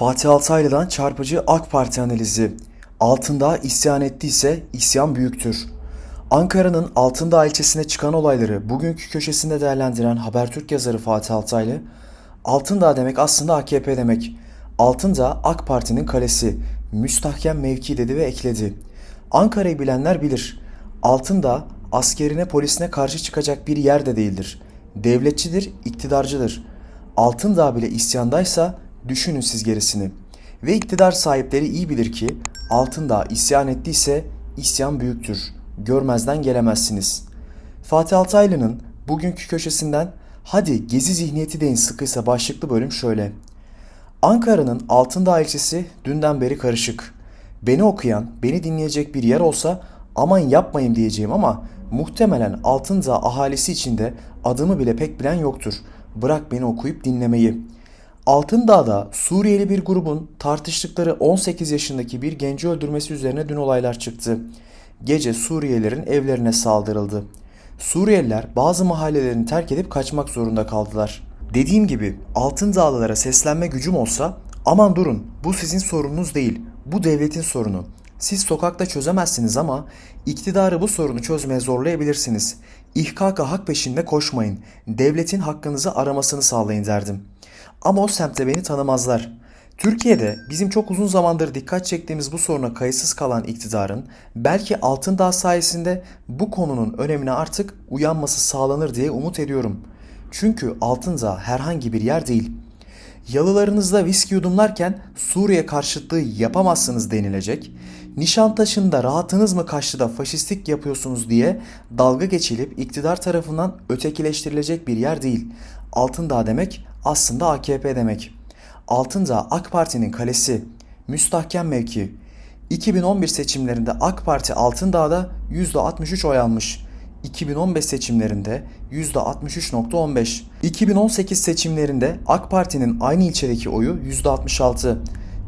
Fatih Altaylı'dan çarpıcı AK Parti analizi. Altındağ isyan ettiyse isyan büyüktür. Ankara'nın Altındağ ilçesine çıkan olayları bugünkü köşesinde değerlendiren Habertürk yazarı Fatih Altaylı, Altındağ demek aslında AKP demek. Altındağ AK Parti'nin kalesi, müstahkem mevki dedi ve ekledi. Ankara'yı bilenler bilir. Altındağ askerine polisine karşı çıkacak bir yer de değildir. Devletçidir, iktidarcıdır. Altındağ bile isyandaysa düşünün siz gerisini. Ve iktidar sahipleri iyi bilir ki Altındağ isyan ettiyse isyan büyüktür. Görmezden gelemezsiniz. Fatih Altaylı'nın bugünkü köşesinden hadi gezi zihniyeti deyin sıkıysa başlıklı bölüm şöyle. Ankara'nın Altındağ ilçesi dünden beri karışık. Beni okuyan, beni dinleyecek bir yer olsa aman yapmayın diyeceğim ama muhtemelen Altındağ ahalisi içinde adımı bile pek bilen yoktur. Bırak beni okuyup dinlemeyi. Altındağ'da Suriyeli bir grubun tartıştıkları 18 yaşındaki bir genci öldürmesi üzerine dün olaylar çıktı. Gece Suriyelilerin evlerine saldırıldı. Suriyeliler bazı mahallelerini terk edip kaçmak zorunda kaldılar. Dediğim gibi Altındağlılara seslenme gücüm olsa aman durun bu sizin sorununuz değil bu devletin sorunu. Siz sokakta çözemezsiniz ama iktidarı bu sorunu çözmeye zorlayabilirsiniz. İhkaka hak peşinde koşmayın. Devletin hakkınızı aramasını sağlayın derdim. Ama o semtte beni tanımazlar. Türkiye'de bizim çok uzun zamandır dikkat çektiğimiz bu soruna kayıtsız kalan iktidarın belki Altındağ sayesinde bu konunun önemine artık uyanması sağlanır diye umut ediyorum. Çünkü Altındağ herhangi bir yer değil. Yalılarınızda viski yudumlarken Suriye karşıtlığı yapamazsınız denilecek. Nişantaşı'nda rahatınız mı kaçtı da faşistlik yapıyorsunuz diye dalga geçilip iktidar tarafından ötekileştirilecek bir yer değil. Altındağ demek aslında AKP demek. Altındağ AK Parti'nin kalesi, müstahkem mevki. 2011 seçimlerinde AK Parti Altındağ'da %63 oy almış. 2015 seçimlerinde %63.15. 2018 seçimlerinde AK Parti'nin aynı ilçedeki oyu %66.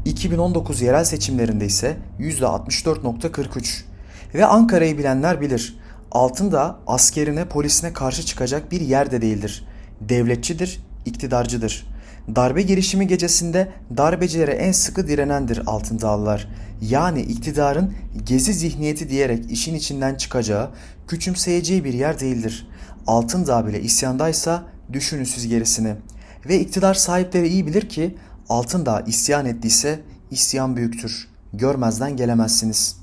2019 yerel seçimlerinde ise %64.43. Ve Ankara'yı bilenler bilir. Altındağ askerine polisine karşı çıkacak bir yer de değildir. Devletçidir, iktidarcıdır. Darbe girişimi gecesinde darbecilere en sıkı direnendir Altındağlılar. Yani iktidarın gezi zihniyeti diyerek işin içinden çıkacağı, küçümseyeceği bir yer değildir. Altındağ bile isyandaysa düşünün siz gerisini. Ve iktidar sahipleri iyi bilir ki Altındağ isyan ettiyse isyan büyüktür. Görmezden gelemezsiniz.''